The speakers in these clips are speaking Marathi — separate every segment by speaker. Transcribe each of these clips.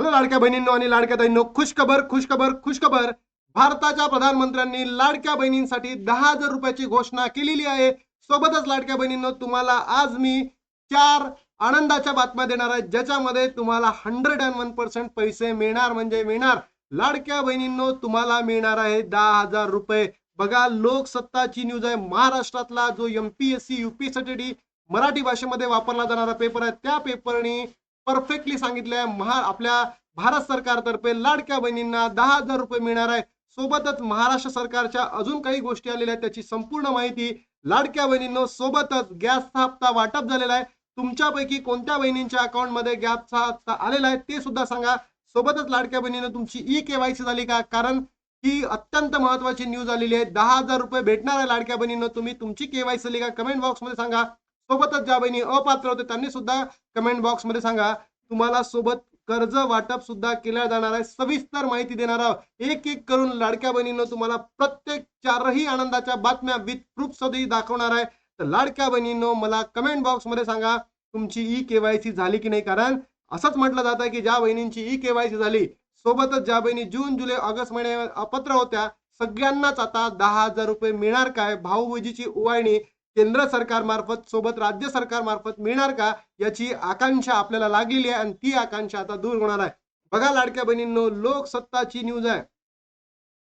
Speaker 1: हॅलो लाडक्या बहिणींनो आणि लाडक्या ताईंनो खुशखबर खुशखबर खुशखबर. भारताच्या प्रधानमंत्र्यांनी लाडक्या बहिणींसाठी दहा हजार रुपयाची घोषणा केलेली आहे. सोबतच लाडक्या बहिणींनो तुम्हाला आज मी चार आनंदाच्या बातम्या देणार आहे ज्याच्यामध्ये तुम्हाला हंड्रेड अँड वन पर्सेंट पैसे मिळणार म्हणजे मिळणार. लाडक्या बहिणींनो तुम्हाला मिळणार आहे दहा हजार रुपये. बघा लोकसत्ताची न्यूज आहे. महाराष्ट्रातला जो M P S C UPSC Marathi भाषेमध्ये वापरला जाणारा पेपर आहे त्या पेपरनी परफेक्टली सांगितलंय. महा आपल्या भारत सरकारतर्फे लाडक्या बहिणींना दहा हजार रुपये मिळणार आहे. सोबतच महाराष्ट्र सरकारच्या अजून काही गोष्टी आलेल्या आहेत त्याची संपूर्ण माहिती लाडक्या बहिणींनो सोबतच गॅसचा हप्ता वाटप झालेला आहे. तुमच्यापैकी कोणत्या बहिणींच्या अकाउंटमध्ये गॅसचा हप्ता आलेला आहे ते सुद्धा सांगा. सोबतच लाडक्या बहिणीनं तुमची ई केवायसी झाली का? कारण ही अत्यंत महत्वाची न्यूज आलेली आहे. दहा हजार रुपये भेटणार आहे लाडक्या बहिणीनं तुम्ही तुमची केवायसी झाली का? कमेंट बॉक्समध्ये सांगा. सोबतच ज्या बहिणी अपात्र होते त्यांनी सुद्धा कमेंट बॉक्समध्ये सांगा तुम्हाला सोबत कर्ज वाटप सुद्धा केल्या जाणार आहे. सविस्तर माहिती देणार आहोत. एक एक करून लाडक्या बहिणीनं तुम्हाला प्रत्येक चारही आनंदाच्या बातम्या विथ प्रूफ सदी दाखवणार आहे. तर लाडक्या बहिणीनं मला कमेंट बॉक्समध्ये सांगा तुमची ई केवायसी झाली की नाही? कारण असंच म्हटलं जात आहे की ज्या बहिणींची ई केवायसी झाली सोबतच ज्या बहिणी जून जुलै ऑगस्ट महिने अपात्र होत्या सगळ्यांनाच आता दहा हजार रुपये मिळणार काय? भाऊबीजीची उवाळणी केंद्र सरकार मार्फत सोबत राज्य सरकार मार्फत मिळणार का याची आकांक्षा आपल्याला लागलेली आहे आणि ती आकांक्षा आता दूर होणार आहे. बघा लाडक्या बहिणींनो लोकसत्ताची न्यूज आहे.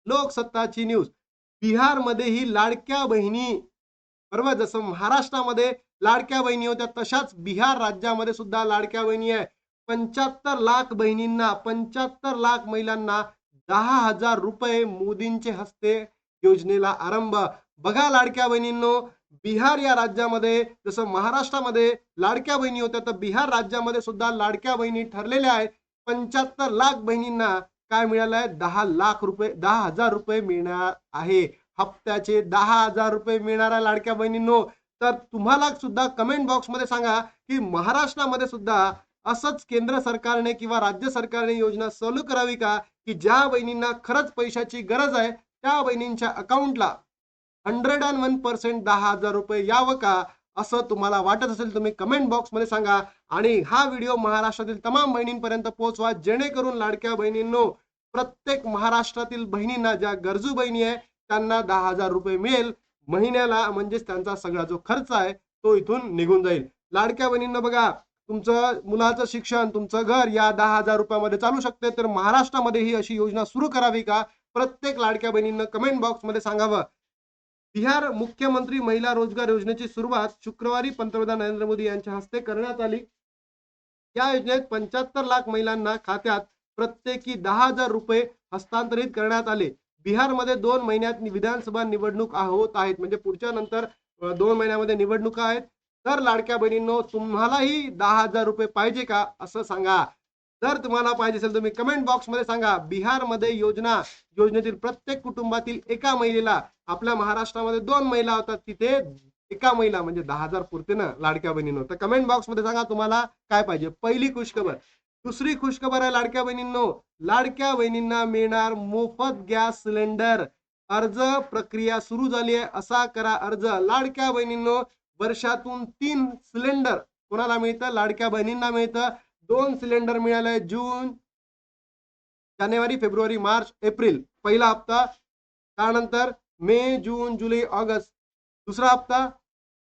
Speaker 1: लोकसत्ताची न्यूज बिहारमध्ये ही लाडक्या बहिणी बरोबर? जसं महाराष्ट्रामध्ये लाडक्या बहिणी होत्या तशाच बिहार राज्यामध्ये सुद्धा लाडक्या बहिणी आहे. पंच्याहत्तर लाख बहिणींना पंच्याहत्तर लाख महिलांना दहा हजार रुपये मोदींचे हस्ते योजनेला आरंभ. बघा लाडक्या बहिणींनो बिहार या राज्यामध्ये जसं महाराष्ट्रामध्ये लाडक्या बहिणी होत्या तर बिहार राज्यामध्ये सुद्धा लाडक्या बहिणी ठरलेल्या आहेत. पंच्याहत्तर लाख बहिणींना काय मिळालं आहे? दहा लाख रुपये दहा हजार रुपये मिळणार आहे. हप्त्याचे दहा हजार रुपये मिळणार आहे लाडक्या बहिणींनो. तर तुम्हाला सुद्धा कमेंट बॉक्समध्ये सांगा की महाराष्ट्रामध्ये सुद्धा असंच केंद्र सरकारने किंवा राज्य सरकारने योजना चालू करावी का? की ज्या बहिणींना खरंच पैशाची गरज आहे त्या बहिणींच्या अकाउंटला हंड्रेड अँड वन पर्सेंट दहा हजार रुपये यावं का? असं तुम्हाला वाटत असेल तुम्ही कमेंट बॉक्समध्ये सांगा. आणि हा व्हिडिओ महाराष्ट्रातील तमाम बहिणींपर्यंत पोहोचवा जेणेकरून लाडक्या बहिणींनो प्रत्येक महाराष्ट्रातील बहिणींना ज्या गरजू बहिणी आहे त्यांना दहा हजार रुपये मिळेल. महिन्याला म्हणजेच त्यांचा सगळा जो खर्च आहे तो इथून निघून जाईल. लाडक्या बहिणींना बघा तुमचं मुलाचं शिक्षण तुमचं घर या दहा हजार रुपयामध्ये चालू शकते. तर महाराष्ट्रामध्ये ही अशी योजना सुरू करावी का? प्रत्येक लाडक्या बहिणींना कमेंट बॉक्समध्ये सांगावं. बिहार मुख्यमंत्री महिला रोजगार योजनेची सुरुवात शुक्रवारी पंतप्रधान नरेंद्र मोदी यांच्या हस्ते करण्यात आली. या योजनेत पंच्याहत्तर लाख महिलांना खात्यात प्रत्येकी दहा हजार रुपये हस्तांतरित करण्यात आले. बिहारमध्ये दोन महिन्यात विधानसभा निवडणूक होत आहेत. म्हणजे पुढच्या नंतर दोन महिन्यामध्ये निवडणुका आहेत. तर लाडक्या बहिणींनो तुम्हालाही दहा हजार रुपये पाहिजे का असं सांगा. जर तुम्हाला पाहिजे असेल तुम्ही कमेंट बॉक्समध्ये सांगा. बिहारमध्ये योजना योजनेतील प्रत्येक कुटुंबातील एका महिलेला आपल्या महाराष्ट्रामध्ये दोन महिला होतात तिथे. एका महिला म्हणजे दहा हजार पुरते ना लाडक्या बहिणींनो. तर कमेंट बॉक्समध्ये सांगा तुम्हाला काय पाहिजे. पहिली खुशखबर. दुसरी खुशखबर आहे लाडक्या बहिणींनो. लाडक्या बहिणींना मिळणार मोफत गॅस सिलेंडर. अर्ज प्रक्रिया सुरू झाली आहे. असा करा अर्ज. लाडक्या बहिणींनो वर्षातून तीन सिलेंडर कोणाला मिळतं? लाडक्या बहिणींना मिळतं. दोन सिलेंडर मिळाले जून जानेवारी फेब्रुवारी मार्च एप्रिल. पहिला हप्ता. त्यानंतर मे जून जुलै ऑगस्ट दुसरा हप्ता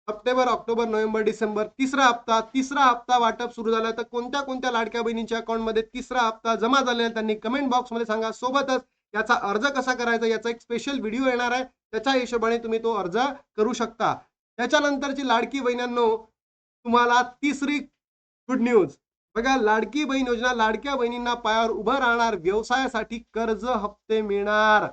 Speaker 1: सप्टेंबर ऑक्टोबर नोव्हेंबर डिसेंबर तिसरा हप्ता तिसरा हप्ता वाटप सुरू झाला. तर कोणत्या कोणत्या लाडक्या बहिणींच्या अकाउंटमध्ये तिसरा हप्ता जमा झालेला त्यांनी कमेंट बॉक्समध्ये सांगा. सोबतच याचा अर्ज कसा करायचा याचा एक स्पेशल व्हिडिओ येणार आहे. त्याच्या हिशोबाने तुम्ही तो अर्ज करू शकता. त्याच्यानंतरची लाडकी बहिणींनो तुम्हाला तिसरी गुड न्यूज बघा लाडकी बहीण योजना लाडक्या बहिणींना पायावर उभं राहणार व्यवसायासाठी कर्ज हप्ते मिळणार.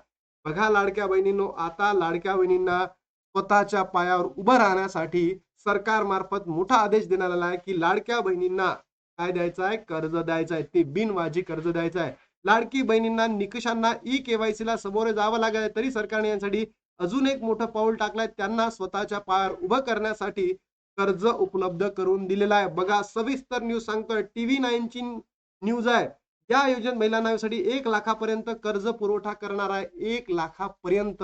Speaker 1: बघा लाडक्या बहिणींनो आता लाडक्या बहिणींना स्वतःच्या पायावर उभं राहण्यासाठी सरकार मार्फत मोठा आदेश देण्यात आला आहे की लाडक्या बहिणींना काय द्यायचं आहे? कर्ज द्यायचं आहे. ते बिनवाजी कर्ज द्यायचं आहे. लाडकी बहिणींना निकषांना ई केवायसी ला सामोरे जावं लागत तरी सरकारने यांसाठी अजून एक मोठं पाऊल टाकलंय. त्यांना स्वतःच्या पायावर उभं करण्यासाठी कर्ज उपलब्ध करून दिलेलं आहे. बघा सविस्तर न्यूज सांगतोय. टीव्ही नाईनची न्यूज आहे. या योजनेत महिलांसाठी एक लाखापर्यंत कर्ज पुरवठा करणार आहे. एक लाखापर्यंत.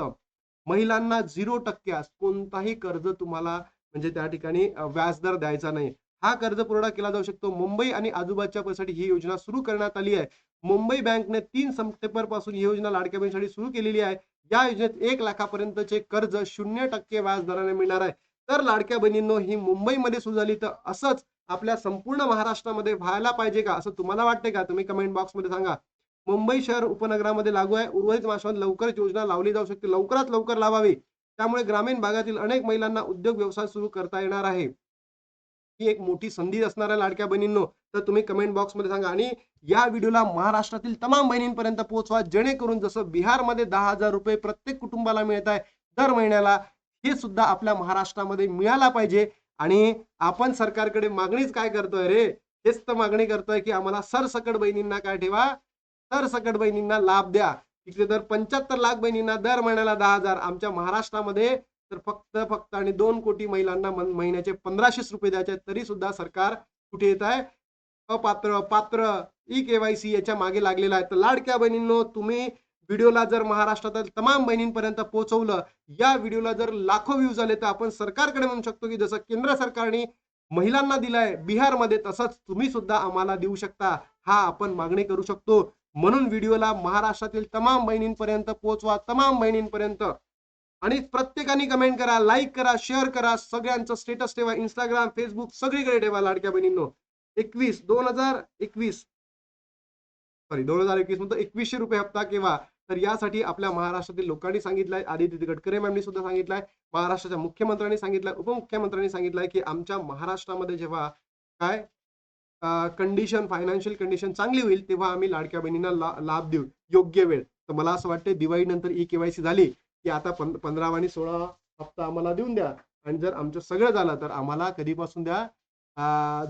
Speaker 1: महिलांना झिरो टक्क्यास कोणताही कर्ज तुम्हाला म्हणजे त्या ठिकाणी व्याजदर द्यायचा नाही. हा कर्ज पुरवठा केला जाऊ शकतो. मुंबई आणि आजूबाजूच्या परिसरासाठी ही योजना सुरू करण्यात आली आहे. मुंबई बँकने तीन सप्टेंबरपासून ही योजना लाडक्या बहिणीसाठी सुरू केलेली आहे. या योजनेत एक लाखापर्यंतचे कर्ज शून्य टक्के व्याजदराने मिळणार आहे. तर लाडक्या बहिणींनो ही मुंबईमध्ये सुरू झाली तर असंच आपल्या संपूर्ण महाराष्ट्रामध्ये व्हायला पाहिजे का? असं तुम्हाला वाटते का? तुम्ही कमेंट बॉक्समध्ये सांगा. मुंबई शहर उपनगरामध्ये लागू आहे. उर्वरित महाराष्ट्रात लवकरच योजना लावली जाऊ शकते. लवकरात लवकर लावावी. त्यामुळे ग्रामीण भागातील अनेक महिलांना उद्योग व्यवसाय सुरू करता येणार आहे. ही एक मोठी संधी असणार आहे लाडक्या बहिणींनो. तर तुम्ही कमेंट बॉक्समध्ये सांगा. आणि या व्हिडिओला महाराष्ट्रातील तमाम बहिणींपर्यंत पोहोचवा. जेणेकरून जसं बिहारमध्ये दहा हजार रुपये प्रत्येक कुटुंबाला मिळत आहे दर महिन्याला हे सुद्धा आपल्या महाराष्ट्रामध्ये मिळाला पाहिजे. आणि आपण सरकारकडे मागणीच काय करतोय रे? हेच तर मागणी करतोय की आम्हाला सरसकट बहिणींना काय ठेवा? सरसकट बहिणींना लाभ द्या. तिकडे तर पंच्याहत्तर लाख बहिणींना दर महिन्याला दहा हजार. आमच्या महाराष्ट्रामध्ये तर फक्त फक्त आणि दोन कोटी महिलांना महिन्याचे पंधराशेच रुपये द्यायचे तरी सुद्धा सरकार कुठे येत आहे? अपात्र पात्र ई केवायसी याच्या मागे लागलेला आहे. तर लाडक्या बहिणींनो तुम्ही व्हिडिओला जर महाराष्ट्रातील तमाम बहिणींपर्यंत पोहोचवलं या व्हिडिओला जर लाखो व्ह्यूज आले तर आपण सरकारकडे म्हणू शकतो की जसं केंद्र सरकारने महिलांना दिलाय बिहारमध्ये तसंच तुम्ही सुद्धा आम्हाला देऊ शकता. हा आपण मागणी करू शकतो. म्हणून व्हिडिओला महाराष्ट्रातील तमाम बहिणींपर्यंत पोहोचवा तमाम बहिणींपर्यंत. आणि प्रत्येकाने कमेंट करा लाईक करा शेअर करा. सगळ्यांचं स्टेटस ठेवा. इंस्टाग्राम फेसबुक सगळीकडे ठेवा लाडक्या बहिणींनो. एकवीस दोन हजार एकवीस. सॉरी दोन हजार एकवीसमध्ये एकवीसशे रुपये हप्ता किंवा तर यासाठी आपल्या महाराष्ट्रातील लोकांनी सांगितलंय आदित्य गडकरी मॅमनी सुद्धा सांगितलंय महाराष्ट्राच्या मुख्यमंत्र्यांनी सांगितलंय उपमुख्यमंत्र्यांनी सांगितलंय की आमच्या महाराष्ट्रामध्ये जेव्हा काय कंडिशन फायनान्शियल कंडिशन चांगली होईल तेव्हा आम्ही लाडक्या बहिणींना ला, लाभ देऊ योग्य वेळ. तर मला असं वाटतं दिवाळीनंतर ई केवायसी झाली की आता पं पंधरा आणि सोळा हप्ता आम्हाला देऊन द्या. आणि जर आमचं सगळं झालं तर आम्हाला कधीपासून द्या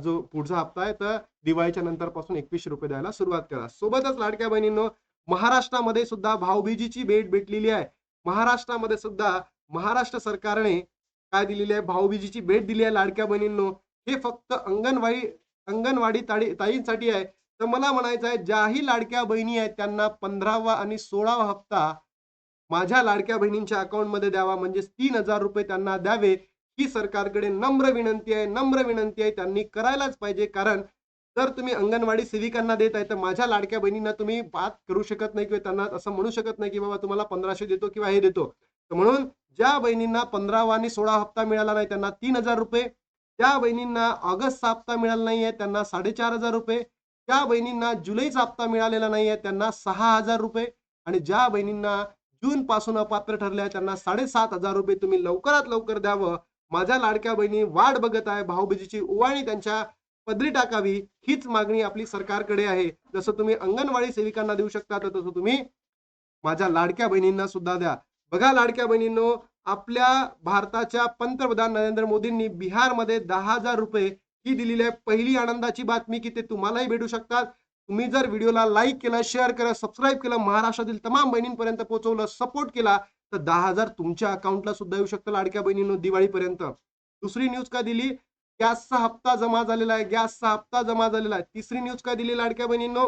Speaker 1: जो पुढचा हप्ता आहे तर दिवाळीच्या नंतर पासून एकवीसशे रुपये द्यायला सुरुवात करा. सोबतच लाडक्या बहिणींनो महाराष्ट्रामध्ये सुद्धा भाऊबीजीची भेट भेटलेली आहे. महाराष्ट्रामध्ये सुद्धा महाराष्ट्र सरकारने काय दिलेली आहे? भाऊबीजीची भेट दिली आहे लाडक्या बहिणींनो. हे फक्त अंगणवाडी अंगणवाडी ताडी ताईंसाठी आहे. तर मला म्हणायचं आहे ज्याही लाडक्या बहिणी आहेत त्यांना पंधरावा आणि सोळावा हप्ता माझ्या लाडक्या बहिणींच्या अकाउंटमध्ये द्यावा. म्हणजे तीन हजार रुपये त्यांना द्यावे. ही सरकारकडे नम्र विनंती आहे. नम्र विनंती आहे त्यांनी करायलाच पाहिजे. कारण जर तुम्ही अंगणवाडी सेविकांना देत आहे तर माझ्या लाडक्या बहिणींना तुम्ही बात करू शकत नाही किंवा त्यांना असं म्हणू शकत नाही की बाबा तुम्हाला पंधराशे देतो किंवा हे देतो. तर म्हणून ज्या बहिणींना पंधरावा आणि सोळा हप्ता मिळाला नाही त्यांना तीन हजार रुपये. त्या बहिणींना ऑगस्टचा हप्ता मिळाला नाही आहे त्यांना साडेचार हजार रुपये. त्या बहिणींना जुलैचा हप्ता मिळालेला नाही आहे त्यांना सहा हजार रुपये. आणि ज्या बहिणींना जून पासून अपात्र ठरल्या त्यांना साडेसात हजार रुपये तुम्ही लवकरात लवकर द्यावं. माझ्या लाडक्या बहिणी वाट बघत आहे भाऊबीजीची ओवाळणी त्यांच्या पदरी टाकावी हीच मागणी आपली सरकारकडे आहे. जसं तुम्ही अंगणवाडी सेविकांना देऊ शकता तर तसं तुम्ही माझ्या लाडक्या बहिणींना सुद्धा द्या. बघा लाडक्या बहिणींनो आपल्या भारताच्या पंतप्रधान नरेंद्र मोदींनी बिहारमध्ये दहा हजार रुपये ही दिलेली आहे. पहिली आनंदाची बातमी की ते तुम्हालाही भेटू शकतात. तुम्ही जर व्हिडिओला लाईक केलं शेअर केलं सबस्क्राईब केलं महाराष्ट्रातील तमाम बहिणींपर्यंत पोहोचवलं सपोर्ट केला तर दहा हजार तुमच्या अकाउंटला सुद्धा येऊ शकतं लाडक्या बहिणींनो दिवाळीपर्यंत. दुसरी न्यूज का दिली? गॅसचा हप्ता जमा झालेला आहे गॅसचा हप्ता जमा झालेला आहे. तिसरी न्यूज काय दिली लाडक्या बहिणींनो?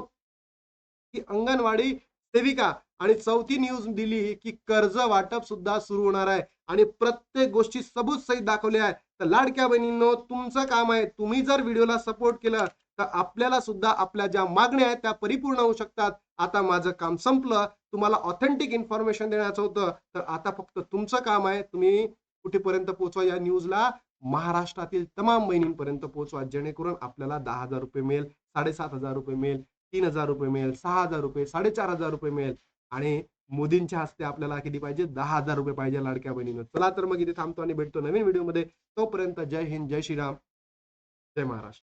Speaker 1: की अंगणवाडी सेविका आणि चौथी न्यूज दिली की कर्ज वाटप सुद्धा सुरू होणार आहे. आणि प्रत्येक गोष्टी सबूत सहित दाखवले आहे. तर लाडक्या बहिणींनो तुमचं काम आहे. तुम्ही जर व्हिडिओला सपोर्ट केलं तर आपल्याला सुद्धा आपल्या ज्या मागण्या आहेत त्या परिपूर्ण होऊ शकतात. आता माझं काम संपलं. तुम्हाला ऑथेंटिक इन्फॉर्मेशन देण्याचं होतं. तर आता फक्त तुमचं काम आहे. तुम्ही कुठेपर्यंत पोहोचवा या न्यूजला महाराष्ट्रातील तमाम बहिणींपर्यंत पोहोचवा जेणेकरून आपल्याला दहा हजार रुपये मिळेल साडेसात हजार रुपये मिळेल तीन हजार रुपये मिळेल सहा हजार रुपये साडेचार हजार रुपये मिळेल. आणि मोदींच्या हस्ते आपल्याला किती पाहिजे? दहा हजार रुपये पाहिजे लाडक्या बहिणीनं. चला तर मग इथे थांबतो आणि भेटतो नवीन व्हिडिओमध्ये. तोपर्यंत जय हिंद जय श्रीराम. जय महाराष्ट्र.